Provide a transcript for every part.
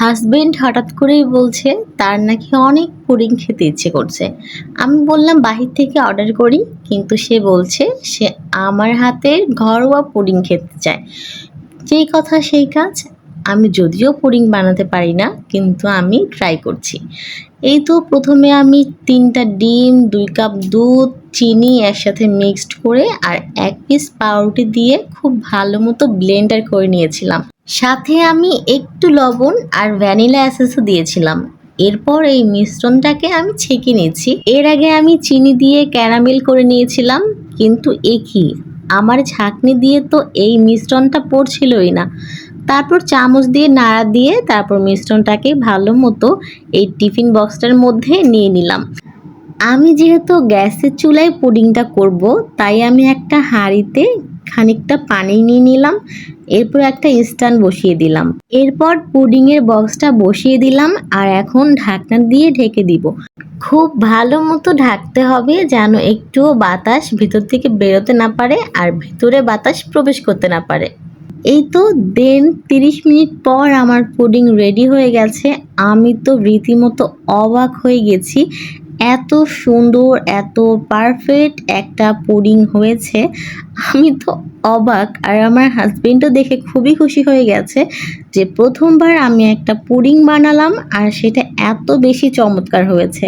Husband হঠাৎ করেই বলছে, তার নাকি অনেক পুডিং খেতে ইচ্ছে করছে। আমি বললাম, বাহির থেকে অর্ডার করি। কিন্তু সে বলছে, সে আমার হাতের ঘরোয়া পুডিং খেতে চায়। যেই কথা সেই কাজ, আমি যদিও পুডিং বানাতে পারি না, কিন্তু আমি ট্রাই করছি। এই তো প্রথমে আমি তিনটা ডিম, দুই কাপ দুধ, চিনি একসাথে মিক্সড করে আর এক পিস পাউরুটি দিয়ে খুব ভালো মতো ব্লেন্ডার করে নিয়েছিলাম। সাথে আমি একটু লবণ আর ভ্যানিলা এসেন্সও দিয়েছিলাম। এরপর এই মিশ্রণটাকে আমি ছেঁকে নিয়েছি। এর আগে আমি চিনি দিয়ে ক্যারামেল করে নিয়েছিলাম, কিন্তু একই আমার ঝাঁকনি দিয়ে তো এই মিশ্রণটা পড়ছিলই না। তারপর চামচ দিয়ে নাড়া দিয়ে তারপর মিশ্রণটাকে ভালো মতো এই টিফিন বক্সটার মধ্যে নিয়ে নিলাম। আমি যেহেতু গ্যাসের চুলায় পুডিংটা করব, তাই আমি একটা হাঁড়িতে খানিকটা পানি নিয়ে নিলাম, এরপর একটা স্ট্যান্ড বসিয়ে দিলাম। এরপর পুডিংয়ের বক্সটা বসিয়ে দিলাম আর এখন ঢাকনা দিয়ে ঢেকে দিব। খুব ভালো মতো ঢাকতে হবে যেন একটুও বাতাস ভিতর থেকে বেরোতে না পারে আর ভিতরে বাতাস প্রবেশ করতে না পারে। এই তো দেন তিরিশ মিনিট পর আমার পুডিং রেডি হয়ে গেছে। আমি তো রীতিমতো অবাক হয়ে গেছি এত সুন্দর, এত পারফেক্ট একটা পুডিং হয়েছে। আমি তো অবাক, আর আমার হাজবেন্ডও দেখে খুবই খুশি হয়ে গেছে যে প্রথমবার আমি একটা পুডিং বানালাম, আর সেটা এত বেশি চমৎকার হয়েছে।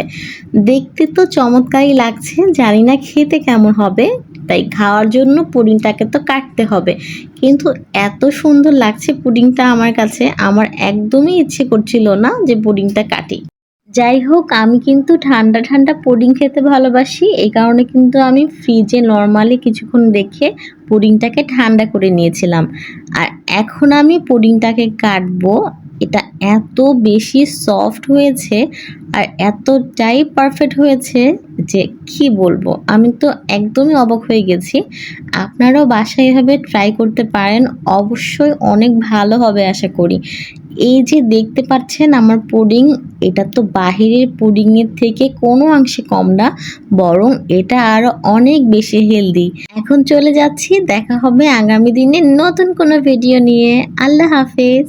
দেখতে তো চমৎকারই লাগছে, জানি না খেতে কেমন হবে, তাই খাওয়ার জন্য পুডিংটাকে তো কাটতে হবে। কিন্তু এত সুন্দর লাগছে পুডিংটা আমার কাছে, আমার একদমই ইচ্ছে করছিল না যে পুডিংটা কাটি। যাই হোক আমি কিন্তু ঠান্ডা ঠান্ডা পুডিং খেতে ভালোবাসি। এই কারণে কিন্তু আমি ফ্রিজে নর্মালি কিছুক্ষণ রেখে পুডিংটাকে ঠান্ডা করে নিয়েছিলাম। আর এখন আমি পুডিংটাকে কাটবো। এটা এত বেশি সফট হয়েছে আর এতটাই পারফেক্ট হয়েছে যে কি বলব? আমি তো একদমই অবাক হয়ে গেছি। আপনারাও বাসায় এভাবে ট্রাই করতে পারেন। অবশ্যই অনেক ভালো হবে আশা করি। এই যে দেখতে পাচ্ছেন আমার পুডিং, এটা তো বাহিরের পুডিংয়ের থেকে কোনো অংশে কম না, বরং এটা আরও অনেক বেশি হেলদি। এখন চলে যাচ্ছি, দেখা হবে আগামী দিনে নতুন কোনো ভিডিও নিয়ে। আল্লাহ হাফেজ।